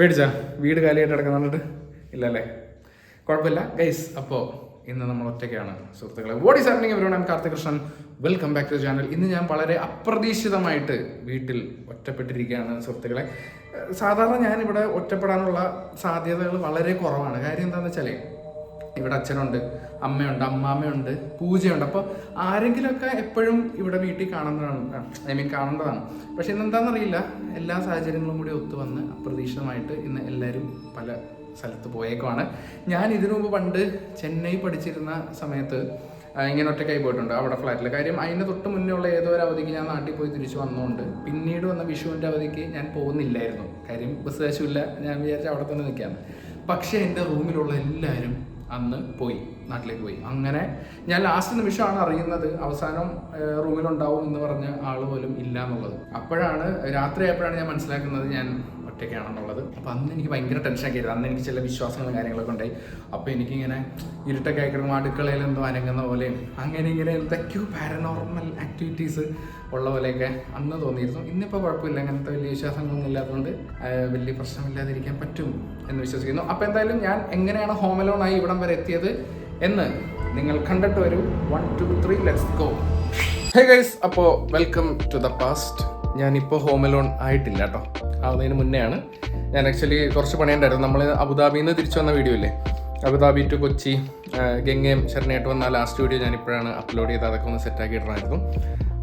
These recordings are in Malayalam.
പേടിച്ചാ? വീട് കാലിയായിട്ട് കിടക്കുന്നുണ്ട് ഇല്ലല്ലേ? കുഴപ്പമില്ല. ഗൈസ് അപ്പോൾ ഇന്ന് നമ്മൾ ഒറ്റയ്ക്കാണ്. സുഹൃത്തുക്കളെ what is happening everyone I'm Karthik Krishnan welcome back to channel ഇന്ന് ഞാൻ വളരെ അപ്രതീക്ഷിതമായിട്ട് വീട്ടിൽ ഒറ്റപ്പെട്ടിരിക്കുകയാണ് സുഹൃത്തുക്കളെ. സാധാരണ ഞാനിവിടെ ഒറ്റപ്പെടാനുള്ള സാധ്യതകൾ വളരെ കുറവാണ്. കാര്യം എന്താണെന്ന് വെച്ചാലേ ഇവിടെ അച്ഛനുണ്ട് അമ്മയുണ്ട് അമ്മാമ്മയുണ്ട് പൂജയുണ്ട്. അപ്പോൾ ആരെങ്കിലുമൊക്കെ എപ്പോഴും ഇവിടെ വീട്ടിൽ കാണുന്നതാണ് ഐ മീൻ കാണേണ്ടതാണ്. പക്ഷെ ഇന്നെന്താണെന്നറിയില്ല എല്ലാ സാഹചര്യങ്ങളും കൂടി ഒത്തു വന്ന് അപ്രതീക്ഷിതമായിട്ട് ഇന്ന് എല്ലാവരും പല സ്ഥലത്ത് പോയേക്കുവാണ്. ഞാൻ ഇതിനു മുമ്പ് പണ്ട് ചെന്നൈ പഠിച്ചിരുന്ന സമയത്ത് ഇങ്ങനെ ഒറ്റക്കായി പോയിട്ടുണ്ട് അവിടെ ഫ്ലാറ്റിൽ. കാര്യം അതിന്റെ തൊട്ട് മുന്നേ ഉള്ള ഏതോ ഒരു അവധിക്ക് ഞാൻ നാട്ടിൽ പോയി തിരിച്ചു വന്നുകൊണ്ട് പിന്നീട് വന്ന വിഷുവിന്റെ അവധിക്ക് ഞാൻ പോകുന്നില്ലായിരുന്നു. കാര്യം ബസ് കാശുമില്ല ഞാൻ വിചാരിച്ച അവിടെ തന്നെ നിൽക്കാമെന്ന് പക്ഷേ എന്റെ റൂമിലുള്ള എല്ലാവരും അന്ന് പോയി നാട്ടിലേക്ക് പോയി. അങ്ങനെ ഞാൻ ലാസ്റ്റ് നിമിഷമാണ് അറിയുന്നത് അവസാനം റൂമിലുണ്ടാവും എന്ന് പറഞ്ഞ ആൾ പോലും ഇല്ല എന്നുള്ളത്. അപ്പോഴാണ് രാത്രി ആയപ്പോഴാണ് ഞാൻ മനസ്സിലാക്കുന്നത് ഞാൻ ഒറ്റയ്ക്കാണെന്നുള്ളത്. അപ്പോൾ അന്ന് എനിക്ക് ഭയങ്കര ടെൻഷനൊക്കെ ആയിരുന്നു അന്ന് എനിക്ക് ചില വിശ്വാസങ്ങളും കാര്യങ്ങളൊക്കെ ഉണ്ടായി. അപ്പോൾ എനിക്കിങ്ങനെ ഇരുട്ടൊക്കെ ആയിക്കിടുമ്പോൾ അടുക്കളയിൽ എന്തോ അനങ്ങുന്ന പോലെയും അങ്ങനെ ഇങ്ങനെ എന്തൊക്കെയോ പാരനോർമൽ ആക്ടിവിറ്റീസ് ഉള്ള പോലെയൊക്കെ അന്ന് തോന്നിയിരുന്നു. ഇന്നിപ്പോൾ കുഴപ്പമില്ല. അങ്ങനത്തെ വലിയ വിശ്വാസങ്ങളൊന്നും ഇല്ലാത്തതുകൊണ്ട് വലിയ പ്രശ്നമില്ലാതിരിക്കാൻ പറ്റും എന്ന് വിശ്വസിക്കുന്നു. അപ്പോൾ എന്തായാലും ഞാൻ എങ്ങനെയാണ് ഹോം അലോണായി ഇവിടം വരെ എത്തിയത് എന്ന് നിങ്ങൾ കണ്ടിട്ട് വരൂ. One two three let's go hey guys അപ്പോൾ വെൽക്കം ടു ദ പാസ്റ്റ് ഞാനിപ്പോൾ ഹോം ലോൺ ആയിട്ടില്ല കേട്ടോ ആവുന്നതിന് മുന്നെയാണ്. ഞാൻ ആക്ച്വലി കുറച്ച് പണിയുണ്ടായിരുന്നു. നമ്മൾ അബുദാബിയിൽ നിന്ന് തിരിച്ചു വന്ന വീഡിയോ ഇല്ലേ? അബുദാബി ടു കൊച്ചി ആ, ഗംഗയും ശരണയായിട്ട് വന്ന ലാസ്റ്റ് വീഡിയോ ഞാൻ ഇപ്പോഴാണ് അപ്ലോഡ് ചെയ്ത് അതൊക്കെ ഒന്ന് സെറ്റാക്കി ഇടണമായിരുന്നു.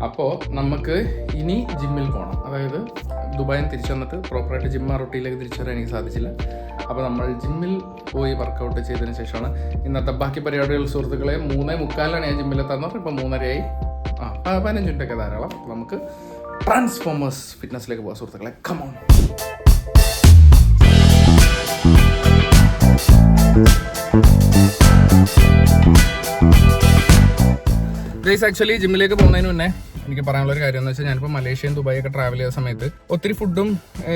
അപ്പോൾ നമുക്ക് ഇനി ജിമ്മിൽ പോകണം അതായത് ദുബായിൽ തിരിച്ചു വന്നിട്ട് പ്രോപ്പറായിട്ട് ജിമ്മ റൊട്ടിയിലേക്ക് തിരിച്ചു വരാൻ എനിക്ക് സാധിച്ചില്ല. അപ്പോൾ നമ്മൾ ജിമ്മിൽ പോയി വർക്കൗട്ട് ചെയ്തതിന് ശേഷമാണ് ഇന്നത്തെ ബാക്കി പരിപാടികൾ. സുഹൃത്തുക്കളെ മൂന്നേ മുക്കാലാണ് ഞാൻ ജിമ്മിലെത്താന്ന് ഇപ്പോൾ മൂന്നരയായി. ആ പതിനഞ്ച് മിനിറ്റൊക്കെ ധാരാളം. നമുക്ക് ട്രാൻസ്ഫോമേഴ്സ് ഫിറ്റ്നസ്സിലേക്ക് പോകാം സുഹൃത്തുക്കളെ. കമോൺ ഗൈസ് ആക്ച്വലി ജിമ്മിലേക്ക് പോകുന്നതിന് മുന്നേ എനിക്ക് പറയാനുള്ള ഒരു കാര്യം എന്ന് വെച്ചാൽ ഞാനിപ്പോൾ മലേഷ്യയും ദുബായി ഒക്കെ ട്രാവൽ ചെയ്ത സമയത്ത് ഒത്തിരി ഫുഡും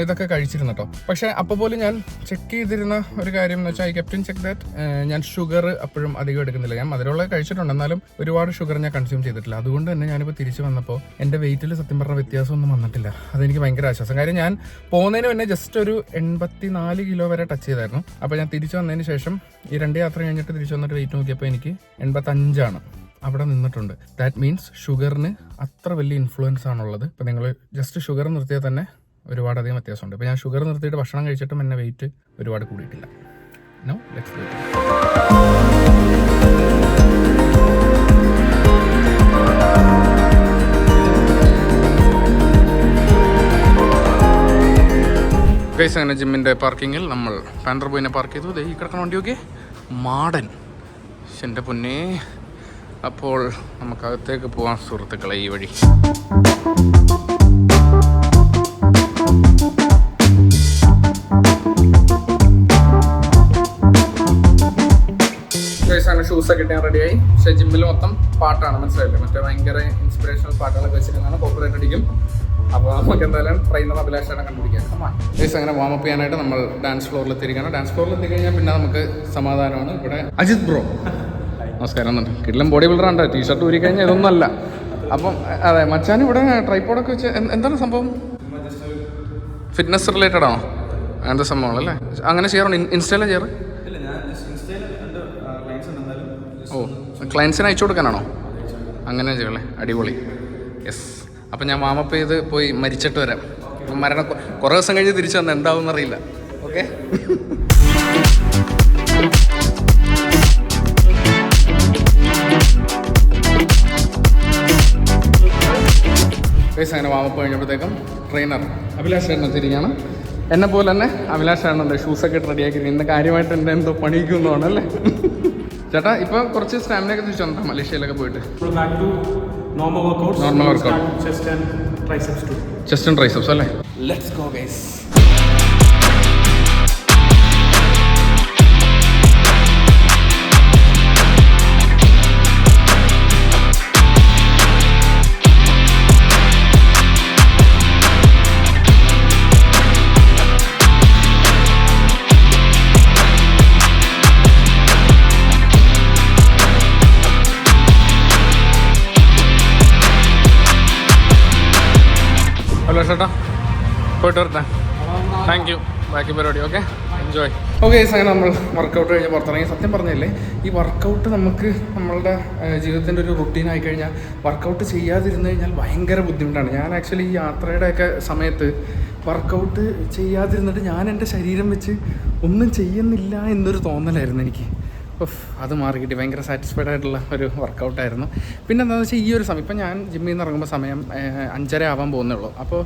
ഇതൊക്കെ കഴിച്ചിരുന്നു കേട്ടോ പക്ഷെ അപ്പോൾ പോലും ഞാൻ ചെക്ക് ചെയ്തിരുന്ന ഒരു കാര്യം എന്ന് വെച്ചാൽ I kept on check that ഞാൻ ഷുഗർ അപ്പോഴും അധികം എടുക്കുന്നില്ല. ഞാൻ മധുരമുള്ള കഴിച്ചിട്ടുണ്ട്. എന്നാലും ഒരുപാട് ഷുഗർ ഞാൻ കൺസ്യൂം ചെയ്തിട്ടില്ല. അതുകൊണ്ട് തന്നെ ഞാനിപ്പോൾ തിരിച്ചു വന്നപ്പോൾ എന്റെ വെയിറ്റിൽ സത്യം പറഞ്ഞ വ്യത്യാസമൊന്നും വന്നിട്ടില്ല. അതെനിക്ക് ഭയങ്കര ആശ്വാസം. കാര്യം ഞാൻ പോകുന്നതിന് മുന്നേ ജസ്റ്റ് ഒരു എൺപത്തി നാല് കിലോ വരെ ടച്ച് ചെയ്തായിരുന്നു. അപ്പോൾ ഞാൻ തിരിച്ചു വന്നതിന് ശേഷം ഈ രണ്ട് യാത്ര കഴിഞ്ഞിട്ട് തിരിച്ചു വന്നിട്ട് വെയിറ്റ് നോക്കിയപ്പോൾ എനിക്ക് എൺപത്തഞ്ചാണ്. അവിടെ നിന്നിട്ടുണ്ട്. ദാറ്റ് മീൻസ് ഷുഗറിന് അത്ര വലിയ ഇൻഫ്ലുവൻസ് ആണുള്ളത്. ഇപ്പം നിങ്ങൾ ജസ്റ്റ് ഷുഗർ നിർത്തിയാൽ തന്നെ ഒരുപാട് അധികം വ്യത്യാസമുണ്ട്. ഇപ്പം ഞാൻ ഷുഗർ നിർത്തിയിട്ട് ഭക്ഷണം കഴിച്ചിട്ടും എന്നെ വെയിറ്റ് ഒരുപാട് കൂടിയിട്ടില്ല. നോ ലെറ്റ്സ് ഗൈസ് അങ്ങനെ ജിമ്മിന്റെ പാർക്കിങ്ങിൽ നമ്മൾ പാൻഡർ ബോയിനെ പാർക്ക് ചെയ്തു. ഈ കിടക്കണ വണ്ടി നോക്കിയേ. മാടൻ. എന്റെ പൊന്നേ. അപ്പോൾ നമുക്കകത്തേക്ക് പോകാം സുഹൃത്തുക്കളെ ഈ വഴി. അങ്ങനെ ഷൂസൊക്കെ ഇട്ട് ഞാൻ റെഡിയായി പക്ഷേ ജിമ്മിൽ മൊത്തം പാട്ടാണ് മനസ്സിലായില്ലേ? മറ്റേ ഭയങ്കര ഇൻസ്പിറേഷണൽ പാട്ടുകളൊക്കെ വെച്ചിരുന്നാണ് കോപ്പറേറ്റ് അടിക്കും. അപ്പോൾ നമുക്ക് എന്തായാലും ട്രെയിനർ അഭിലാഷാണ് കണ്ടുപിടിക്കാം ഗൈസ് അങ്ങനെ അപ്പ് ചെയ്യാനായിട്ട് നമ്മൾ ഡാൻസ് ഫ്ലോറിൽ എത്തിയിരിക്കുകയാണ്. ഡാൻസ് ഫ്ലോറിൽ എത്തിക്കഴിഞ്ഞാൽ പിന്നെ നമുക്ക് സമാധാനമാണ്. ഇവിടെ അജിത് ബ്രോ നമസ്കാരം എന്നുണ്ട് കിടിലം ബോഡി ബിൽഡറാണ് ടീഷർട്ട് ഊരി കഴിഞ്ഞാൽ ഇതൊന്നും അല്ല. അപ്പം അതെ മച്ചാൻ ഇവിടെ ട്രൈപ്പോഡൊക്കെ വെച്ച് എന്ത്- എന്താണ് സംഭവം? ഫിറ്റ്നസ് റിലേറ്റഡ് ആണോ? അങ്ങനത്തെ സംഭവങ്ങളല്ലേ അങ്ങനെ ചെയ്യാറുണ്ട്? ഇൻസ്റ്റയിലെ ചെയ്യാറ്? ഓ ക്ലയൻസിന് അയച്ചു കൊടുക്കാനാണോ? അങ്ങനെ ചെയ്യല്ലേ അടിപൊളി. യെസ് അപ്പം ഞാൻ വാമപ്പ് ചെയ്ത് പോയി മരിച്ചിട്ട് വരാം. മരണം കുറേ ദിവസം കഴിഞ്ഞ് തിരിച്ചു വന്നാൽ എന്താവും എന്നറിയില്ല ഓക്കെ ഗൈസ് അങ്ങനെ വാമപ്പ് കഴിഞ്ഞപ്പോഴത്തേക്കും ട്രെയിനർ അഭിലാഷ് ചേട്ടൻ എത്തിയിരിക്കുകയാണ്. എന്നെ പോലെ തന്നെ അഭിലാഷ് ചേട്ടനുണ്ട് ഷൂസൊക്കെ ഇട്ട് റെഡിയാക്കി ഇന്ന് കാര്യമായിട്ട് എന്റെ എന്തോ പണിക്കുന്നതാണ് അല്ലേ? ചേട്ടാ ഇപ്പം കുറച്ച് സ്റ്റാമിന ഒക്കെ തിരിച്ചു വന്നിട്ടാ മലേഷ്യയിലൊക്കെ പോയിട്ട്. Normal workout chest and triceps അല്ലേ? ലെറ്റ്സ് ഗോ ഗൈസ് പോയിട്ട് വരട്ടെ താങ്ക് യു ബാക്കി പരിപാടി ഓക്കെ എൻജോയ് ഓക്കെ അങ്ങനെ നമ്മൾ വർക്കൗട്ട് കഴിഞ്ഞ് പുറത്തിറങ്ങി. സത്യം പറഞ്ഞല്ലേ ഈ വർക്കൗട്ട് നമുക്ക് നമ്മളുടെ ജീവിതത്തിന്റെ ഒരു റുട്ടീൻ ആയി കഴിഞ്ഞാൽ വർക്കൗട്ട് ചെയ്യാതിരുന്നു കഴിഞ്ഞാൽ ഭയങ്കര ബുദ്ധിമുട്ടാണ്. ഞാൻ ആക്ച്വലി ഈ യാത്രയുടെയൊക്കെ സമയത്ത് വർക്കൗട്ട് ചെയ്യാതിരുന്നിട്ട് ഞാൻ എന്റെ ശരീരം വെച്ച് ഒന്നും ചെയ്യുന്നില്ല എന്നൊരു തോന്നലായിരുന്നു എനിക്ക്. അത് മാറി കിട്ടി ഭയങ്കര സാറ്റിസ്ഫൈഡ് ആയിട്ടുള്ള ഒരു വർക്കൗട്ടായിരുന്നു പിന്നെ എന്താണെന്ന് വെച്ചാൽ ഈ ഒരു സമയം ഇപ്പം ഞാൻ ജിമ്മിൽ നിന്ന് ഇറങ്ങുമ്പോൾ സമയം അഞ്ചര ആവാൻ പോകുന്നേ ഉള്ളൂ അപ്പോൾ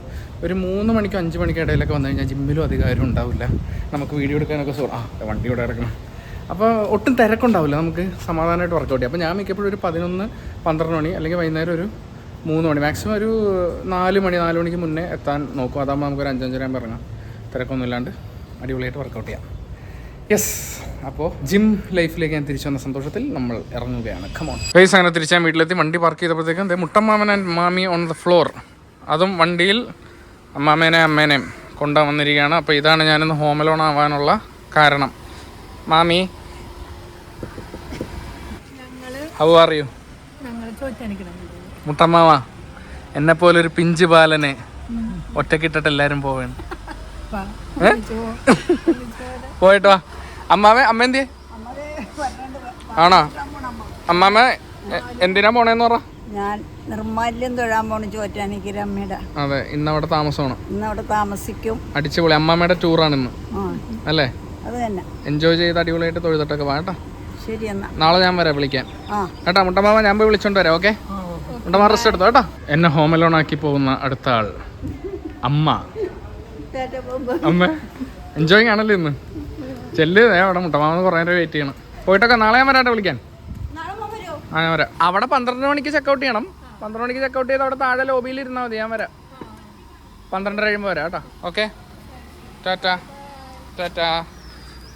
ഒരു മൂന്ന് മണിക്കോ അഞ്ച് മണിക്കോ ഇടയിലൊക്കെ വന്നു കഴിഞ്ഞാൽ ജിമ്മിലും അധികാരം ഉണ്ടാവില്ല. നമുക്ക് വീഡിയോ എടുക്കാനൊക്കെ സോ ആ വണ്ടി ഇവിടെ ഇറക്കണം അപ്പോൾ ഒട്ടും തിരക്കുണ്ടാവില്ല നമുക്ക് സമാധാനമായിട്ട് വർക്കൗട്ട് ചെയ്യാം. അപ്പോൾ ഞാൻ മിക്കപ്പോഴും ഒരു പതിനൊന്ന് പന്ത്രണ്ട് മണി അല്ലെങ്കിൽ വൈകുന്നേരം ഒരു മൂന്ന് മണി മാക്സിമം ഒരു നാല് മണി നാല് മണിക്ക് മുന്നേ എത്താൻ നോക്കും. അതാകുമ്പോൾ നമുക്കൊരു അഞ്ചഞ്ചര ആകുമ്പോൾ ഇറങ്ങാം. തിരക്കൊന്നും ഇല്ലാണ്ട് അടിപൊളിയായിട്ട് വർക്കൗട്ട് ചെയ്യാം. യെസ് അപ്പോൾ ജിം ലൈഫിലേക്ക് ഞാൻ തിരിച്ചു വന്ന സന്തോഷത്തിൽ നമ്മൾ ഇറങ്ങുകയാണ്. കമോൺ ഗൈസ് അങ്ങനെ തിരിച്ച് ഞാൻ വീട്ടിലെത്തി. വണ്ടി പാർക്ക് ചെയ്തപ്പോഴത്തേക്കും ദേ മുട്ടമ്മാമൻ ആൻഡ് മാമി ഓൺ ദ ഫ്ലോർ അതും വണ്ടിയിൽ അമ്മാമേനെ അമ്മേനെയും കൊണ്ടാ വന്നിരിക്കുകയാണ്. അപ്പോൾ ഇതാണ് ഞാനിന്ന് ഹോം ലോൺ ആവാനുള്ള കാരണം. മാമി. ഹൗ ആർ യു മുട്ടമ്മാവ എന്നെ പോലെ ഒരു പിഞ്ച് ബാലനെ ഒറ്റക്കിട്ടിട്ട് എല്ലാരും പോവേണ്ട പോയിട്ടോ പോയിട്ട് വാ. അമ്മാവ അമ്മ എന്തി ആണോ? അമ്മാമ്മ എന്തിനാ പോണേന്ന് പറ. ഞാൻ നിർമാല്യം തൊഴാൻ പോണ ചോറ്റാനിക്കര അമ്മയുടെ. അതെ ഇന്ന് അവിടെ താമസമാണ്. ഇന്ന് അവിടെ താമസിക്കും. അടിച്ചുപൊളി അമ്മാമ്മയുടെ ടൂറാണ് ഇന്ന്. അല്ലേ? അത് തന്നെ. എൻജോയ് ചെയ്ത് അടിപൊളിയായിട്ട് തൊഴുതിട്ടൊക്കെ വാ കേട്ടാ. ശരി എന്നാ. നാളെ ഞാൻ വരാം വിളിക്കാൻ. കേട്ടാ മുട്ടമാമ ഞാൻ പോയി വിളിച്ചോണ്ട് വരാം ഓക്കെ? മുട്ടമാ റെസ്റ്റ് എടുത്തോ കേട്ടോ. എന്നെ ഹോം ലോൺ ആക്കി പോകുന്ന അടുത്ത ആൾ അമ്മ അമ്മ എൻജോയിങ് ആണല്ലോ ഇന്ന്? ചെല്ല്. അവിടെ മുട്ടമാമന്ന് കുറേ നേരം വെയിറ്റ് ചെയ്യണം. പോയിട്ടൊക്കെ നാളെ ഞാൻ വരാട്ടെ വിളിക്കാൻ. ആ ഞാൻ വരാം. അവിടെ പന്ത്രണ്ട് മണിക്ക് ചെക്കൗട്ട് ചെയ്യണം. പന്ത്രണ്ട് മണിക്ക് ചെക്കൗട്ട് ചെയ്ത് അവിടെ താഴെ ലോബിയിൽ ഇരുന്നാൽ മതി ഞാൻ വരാം. പന്ത്രണ്ടര കഴിയുമ്പോൾ വരാം കേട്ടോ. ഓക്കെ? ടാറ്റ. ടാറ്റ.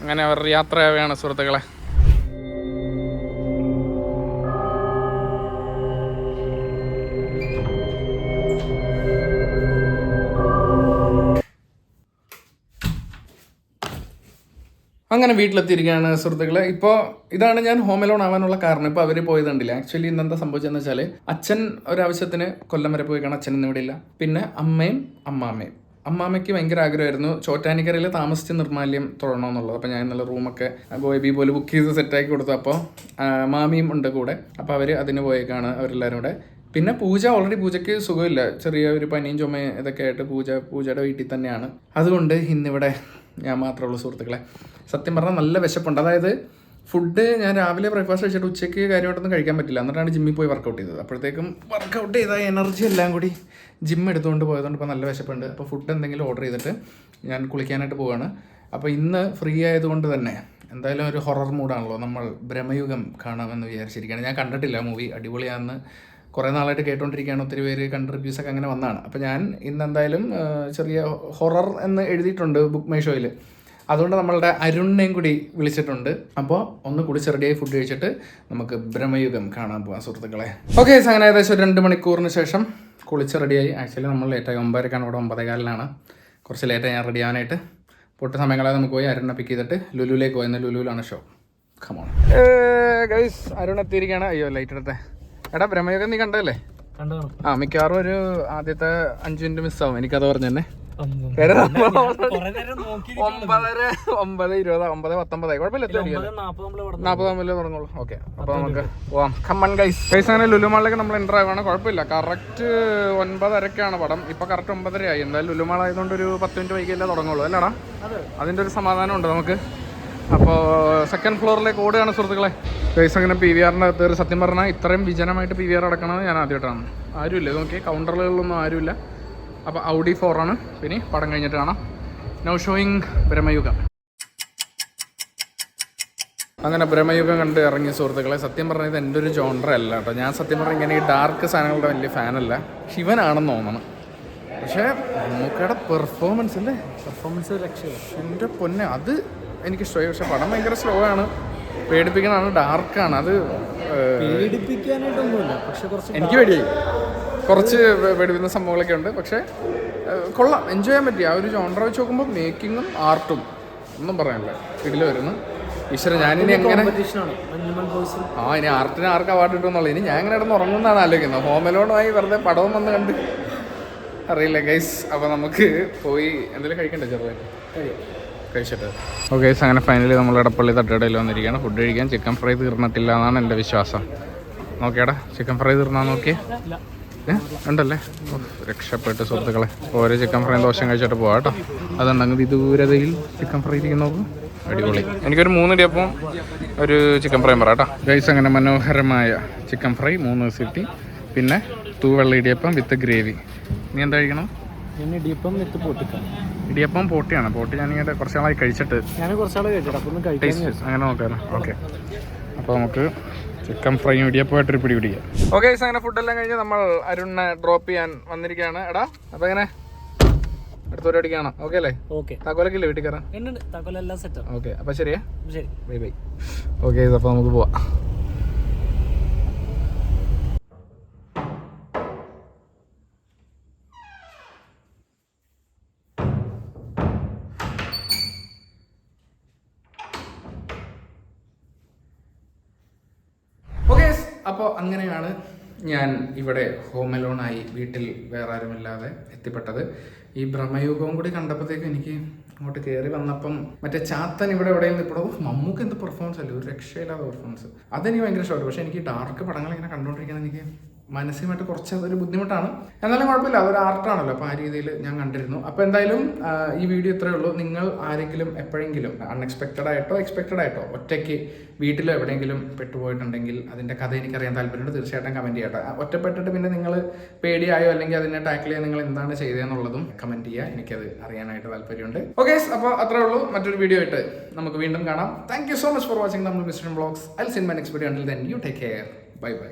അങ്ങനെ അവർ യാത്രയാവുകയാണ് സുഹൃത്തുക്കളെ. അങ്ങനെ വീട്ടിലെത്തിയിരിക്കുകയാണ് സുഹൃത്തുക്കളെ. ഇപ്പോൾ ഇതാണ് ഞാൻ ഹോം ലോൺ ആവാനുള്ള കാരണം. ഇപ്പോൾ അവർ പോയത് കണ്ടില്ല? ആക്ച്വലി ഇന്നെന്താ സംഭവിച്ചതെന്ന് വെച്ചാൽ അച്ഛൻ ഒരാവശ്യത്തിന് കൊല്ലം വരെ പോയി കാണാൻ അച്ഛൻ ഇന്ന് ഇവിടെ ഇല്ല. പിന്നെ അമ്മയും അമ്മാമ്മയും അമ്മാമ്മയ്ക്ക് ഭയങ്കര ആഗ്രഹമായിരുന്നു. ചോറ്റാനിക്കരയിൽ താമസിച്ച് നിർമാല്യം തുടരണമെന്നുള്ളത് അപ്പോൾ ഞാൻ ഇന്നലെ റൂമൊക്കെ ബോയ് പോലെ ബുക്ക് ചെയ്ത് സെറ്റാക്കി കൊടുത്തു. അപ്പോൾ മാമിയും ഉണ്ട് കൂടെ. അപ്പോൾ അവർ അതിന് പോയേക്കാണ് അവരെല്ലാവരും കൂടെ. പിന്നെ പൂജ ഓൾറെഡി പൂജയ്ക്ക് സുഖമില്ല. ചെറിയ ഒരു പനിയും ചുമയും ഇതൊക്കെ ആയിട്ട് പൂജ പൂജയുടെ വീട്ടിൽ തന്നെയാണ്. അതുകൊണ്ട് ഇന്നിവിടെ ഞാൻ മാത്രമേ ഉള്ളൂ സുഹൃത്തുക്കളെ. സത്യം പറഞ്ഞാൽ നല്ല വിശപ്പുണ്ട്. അതായത് ഫുഡ് ഞാൻ രാവിലെ ബ്രേക്ക്ഫാസ്റ്റ് കഴിച്ചിട്ട് ഉച്ചയ്ക്ക് കാര്യമായിട്ടൊന്നും കഴിക്കാൻ പറ്റില്ല. എന്നിട്ടാണ് ജിമ്മിൽ പോയി വർക്കൗട്ട് ചെയ്തത്. അപ്പോഴത്തേക്കും വർക്കൗട്ട് ചെയ്ത എനർജി എല്ലാം കൂടി ജിം എടുത്തുകൊണ്ട് പോയതുകൊണ്ട് ഇപ്പോൾ നല്ല വിശപ്പുണ്ട്. അപ്പോൾ ഫുഡ് എന്തെങ്കിലും ഓർഡർ ചെയ്തിട്ട് ഞാൻ കുളിക്കാനായിട്ട് പോവാണ്. അപ്പോൾ ഇന്ന് ഫ്രീ ആയതുകൊണ്ട് തന്നെ എന്തായാലും ഒരു ഹൊറർ മൂഡാണല്ലോ നമ്മൾ ഭ്രമയുഗം കാണാമെന്ന് വിചാരിച്ചിരിക്കുകയാണ്. ഞാൻ കണ്ടിട്ടില്ല മൂവി അടിപൊളിയാണെന്ന് കുറേ നാളായിട്ട് കേട്ടുകൊണ്ടിരിക്കുകയാണ് ഒത്തിരി പേര് കണ്ട റിവ്യൂസ് ഒക്കെ അങ്ങനെ വന്നതാണ് അപ്പോൾ ഞാൻ ഇന്ന് എന്തായാലും ചെറിയ ഹൊറർ എന്ന് എഴുതിയിട്ടുണ്ട് ബുക്ക് മൈ ഷോയിൽ അതുകൊണ്ട് നമ്മളുടെ അരുണിനെയും കൂടി വിളിച്ചിട്ടുണ്ട്. അപ്പോൾ ഒന്ന് കുടിച്ച് റെഡിയായി ഫുഡ് കഴിച്ചിട്ട് നമുക്ക് ബ്രഹ്മയുഗം കാണാൻ പോകാം സുഹൃത്തുക്കളെ. ഓക്കെ അങ്ങനെ ഏകദേശം ഒരു രണ്ട് മണിക്കൂറിന് ശേഷം കുളിച്ച് റെഡിയായി ആക്ച്വലി നമ്മൾ ലേറ്റായി ഒമ്പതരക്കാണ് ഇവിടെ ഒമ്പതേകാലിലാണ് കുറച്ച് ലേറ്റായി ഞാൻ റെഡി ആവാനായിട്ട്. പൊട്ട സമയങ്ങളെ നമുക്ക് പോയി അരുണിനെ പിക്ക് ചെയ്തിട്ട് ലുലുവിലേക്ക് പോയി ലുലുവിലാണ് show come on guys Arun എത്തിയിരിക്കുകയാണ്. അയ്യോ ലൈറ്റ് എടുത്തേ എടാ ബ്രഹ്മയോഗം നീ കണ്ടല്ലേ ആ മിക്കവാറും ഒരു ആദ്യത്തെ അഞ്ചു മിനിറ്റ് മിസ്സാവും. എനിക്കത് പറഞ്ഞു തന്നെ ഒമ്പതര ഒമ്പത് ഇരുപത് ഒമ്പത് പത്തൊമ്പതായി കുഴപ്പമില്ല നാപ്പത് തമ്മിൽ തുടങ്ങുള്ളൂ ഓക്കെ അപ്പൊ നമുക്ക് പോവാം. കമ്മൺ ഗൈസ് ഗൈസ് അങ്ങനെ ലുലുമാളിലേക്ക് നമ്മൾ എന്റർ ആവുകയാണ്. കുഴപ്പമില്ല. കറക്റ്റ് ഒൻപതരക്കാണ് പടം. ഇപ്പൊ കറക്റ്റ് ഒമ്പതരയായി. എന്തായാലും ലുലുമാൾ ആയതുകൊണ്ട് ഒരു പത്ത് മിനിറ്റ് വൈകിയല്ലേ തുടങ്ങുള്ളൂ. അല്ലടാ അതിന്റെ ഒരു സമാധാനം ഉണ്ട് നമുക്ക്. അപ്പോൾ സെക്കൻഡ് ഫ്ലോറിലേക്ക് ഓടുകയാണ് സുഹൃത്തുക്കളെ. ഗൈസ് അങ്ങനെ പി വി ആറിന്റെ അകത്ത് സത്യം പറഞ്ഞാൽ ഇത്രയും വിജനമായിട്ട് പി വി ആർ അടക്കണത് ഞാൻ ആദ്യമായിട്ടാണ്. ആരുമില്ല നോക്കി കൗണ്ടറുകളിലൊന്നും ആരുമില്ല. അപ്പോൾ ഔഡി ഫോറാണ് പിന്നെ പടം കഴിഞ്ഞിട്ട് കാണാം. നോ ഷോയിങ് ബ്രഹ്മയുഗം അങ്ങനെ ബ്രഹ്മയുഗം കണ്ട് ഇറങ്ങിയ സുഹൃത്തുക്കളെ സത്യം പറഞ്ഞത് എന്റെ ഒരു ജോണ്ടർ അല്ല കേട്ടോ. ഞാൻ സത്യം പറഞ്ഞാൽ ഇങ്ങനെ ഈ ഡാർക്ക് സാധനങ്ങളുടെ വലിയ ഫാനല്ല ശിവനാണെന്ന് തോന്നണം. പക്ഷേ നമുക്കടെ പെർഫോമൻസ് അല്ലേ? പെർഫോമൻസ് ലക്ഷ്യം എന്റെ പൊന്നെ അത് എനിക്ക് ഇഷ്ടമായി പക്ഷെ പടം ഭയങ്കര സ്ലോ ആണ്. പേടിപ്പിക്കണതാണ് ഡാർക്കാണ് അത് പേടിപ്പിക്കാനായിട്ടൊന്നുമില്ല. പക്ഷെ കുറച്ച് എനിക്ക് പേടിയായി. കുറച്ച് പേടിപ്പിക്കുന്ന സംഭവങ്ങളൊക്കെ ഉണ്ട്. പക്ഷേ കൊള്ളാം. എൻജോയ് ചെയ്യാൻ പറ്റി. ആ ഒരു ജോൺറ വെച്ച് നോക്കുമ്പോൾ മേക്കിങ്ങും ആർട്ടും ഒന്നും പറയാനില്ല. ഇതിൽ വരുന്നു. ഈശ്വര ഞാനിനി എങ്ങനെ ആ ഇനി ആർട്ടിന് ആർക്ക് അവാർഡ് കിട്ടുമെന്നുള്ളത്. ഇനി ഞാൻ എങ്ങനെ ഇടന്ന് ഉറങ്ങുന്നതാണ് ആലോചിക്കുന്നത്. ഹോം അലോണുമായി വെറുതെ പടവും വന്ന് കണ്ട്. അറിയില്ല ഗൈസ് അപ്പോൾ നമുക്ക് പോയി എന്തെങ്കിലും കഴിക്കണ്ടേ ചെറുതായിട്ട്? കഴിച്ചിട്ട്. ഓക്കെ അങ്ങനെ ഫൈനലി നമ്മൾ ഇടപ്പള്ളി തട്ടുകടയിൽ വന്നിരിക്കുകയാണ്. ഫുഡ് കഴിക്കാൻ ചിക്കൻ ഫ്രൈ തീർന്നിട്ടില്ല എന്നാണ് എന്റെ വിശ്വാസം. നോക്കിയാടാ ചിക്കൻ ഫ്രൈ തീർന്നാ നോക്കിയേ? ഉണ്ടല്ലേ? രക്ഷപ്പെട്ട് സുഹൃത്തുക്കളെ. ഓരോ ചിക്കൻ ഫ്രൈ ദോശം കഴിച്ചിട്ട് പോവാം കേട്ടോ. അതുണ്ടെങ്കിൽ ദൂരതയിൽ ചിക്കൻ ഫ്രൈ ഇരിക്കുന്ന നോക്കും. അടിപൊളി. എനിക്കൊരു മൂന്ന് ഇടിയപ്പം ഒരു ചിക്കൻ ഫ്രൈ പറ കേട്ടോ. ഗൈസ് അങ്ങനെ മനോഹരമായ ചിക്കൻ ഫ്രൈ മൂന്ന് സിറ്റി പിന്നെ തൂവെള്ള ഇടിയപ്പം വിത്ത് ഗ്രേവി നീ എന്താ കഴിക്കണം? ഇടിയപ്പം വിത്ത് പൊട്ടിക്കാം. ഇടിയപ്പം പോട്ടിയാണ്. പോട്ടി ഞാനിങ്ങനെ കുറച്ച് നാളായി കഴിച്ചിട്ട്. ഞാൻ കുറച്ചാളെ കഴിച്ചിട്ട് അപ്പൊ ഒന്ന് ടേസ്റ്റ് അങ്ങനെ നോക്കാനോ ഓക്കെ അപ്പൊ നമുക്ക് ചിക്കൻ ഫ്രൈയും ഇടിയപ്പമായിട്ടൊരു പിടി പിടിക്കാം. ഓക്കെ അങ്ങനെ ഫുഡെല്ലാം കഴിഞ്ഞ് നമ്മൾ അരുണിനെ ഡ്രോപ്പ് ചെയ്യാൻ വന്നിരിക്കുകയാണ്. എടാ അപ്പൊ എങ്ങനെ? അടുത്തൊരു അടി കാണാം. ഓക്കെ അല്ലേ? ഓക്കെ താക്കോലൊക്കെ ഇല്ലേ വീട്ടിൽ കയറാം ഓക്കെ അപ്പോൾ ശരിയാ? ശരി. ബൈ ബൈ ഓക്കെ അപ്പൊ നമുക്ക് പോവാം. അപ്പോൾ അങ്ങനെയാണ് ഞാൻ ഇവിടെ ഹോം അലോണായി വീട്ടിൽ വേറെ ആരുമില്ലാതെ എത്തിപ്പെട്ടത്. ഈ ഭ്രമയുഗവും കൂടി കണ്ടപ്പോഴത്തേക്കും എനിക്ക് അങ്ങോട്ട് കയറി വന്നപ്പം മറ്റേ ചാത്തൻ ഇവിടെ എവിടെയും നിൽപ്പടോ മമ്മൂക്ക് എന്ത് പെർഫോമൻസ് അല്ലേ? ഒരു രക്ഷയില്ലാത്ത പെർഫോമൻസ് അതെനിക്ക് ഭയങ്കര ഇഷ്ടപ്പെട്ടു പക്ഷേ എനിക്ക് ഡാർക്ക് പടങ്ങൾ ഇങ്ങനെ കണ്ടുകൊണ്ടിരിക്കാൻ എനിക്ക് മാനസികമായിട്ട് കുറച്ച് ഒരു ബുദ്ധിമുട്ടാണ്. എന്നാലും കുഴപ്പമില്ല അതൊരു ആർട്ടാണല്ലോ. അപ്പോൾ ആ രീതിയിൽ ഞാൻ കണ്ടിരുന്നു. അപ്പോൾ എന്തായാലും ഈ വീഡിയോ ഇത്രയേ ഉള്ളൂ. നിങ്ങൾ ആരെങ്കിലും എപ്പോഴെങ്കിലും അൺഎക്സ്പെക്റ്റഡ് ആയിട്ടോ എക്സ്പെക്റ്റഡ് ആയിട്ടോ ഒറ്റയ്ക്ക് വീട്ടിലോ എവിടെയെങ്കിലും പെട്ടുപോയിട്ടുണ്ടെങ്കിൽ അതിന്റെ കഥ എനിക്കറിയാൻ താല്പര്യമുണ്ട്. തീർച്ചയായിട്ടും കമന്റ് ചെയ്യട്ടെ. ഒറ്റപ്പെട്ടിട്ട് പിന്നെ നിങ്ങൾ പേടിയായോ അല്ലെങ്കിൽ അതിനെ ടാക്കിൾ ചെയ്യാൻ നിങ്ങൾ എന്താണ് ചെയ്തതെന്നുള്ളതും കമന്റ് ചെയ്യുക. എനിക്കത് അറിയാനായിട്ട് താല്പര്യമുണ്ട്. ഓക്കെ അപ്പോൾ അത്രേ ഉള്ളൂ. മറ്റൊരു വീഡിയോ ആയിട്ട് നമുക്ക് വീണ്ടും കാണാം. Thank so much for watching നമ്മൾ mister blogs I see in my next video then you take care bye bye